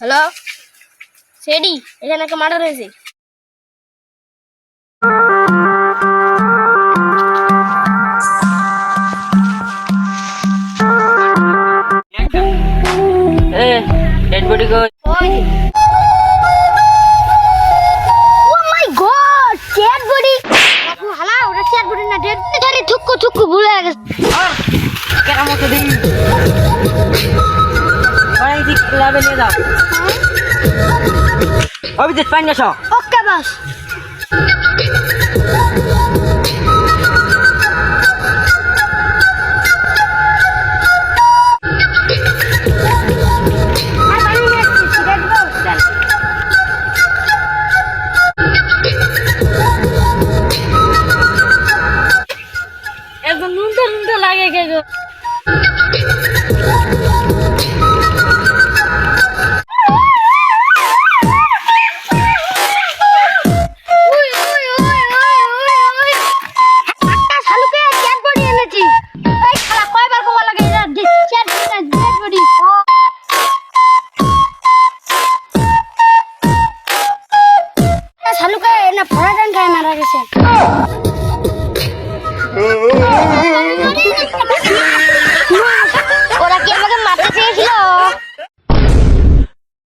Hello সেডি এখানে একটা murder হয়েছে এ ডেড বডি কই থুকু ভুলে গেছে কেন মতো দিই অনেক ক্লাবে নিয়ে যাও। অভিজিৎ পাইন আসো ওকে বাস। চ্যাট বডি না চ্যাট বডি শালুকে না ফরাটান খায় মারা গেছে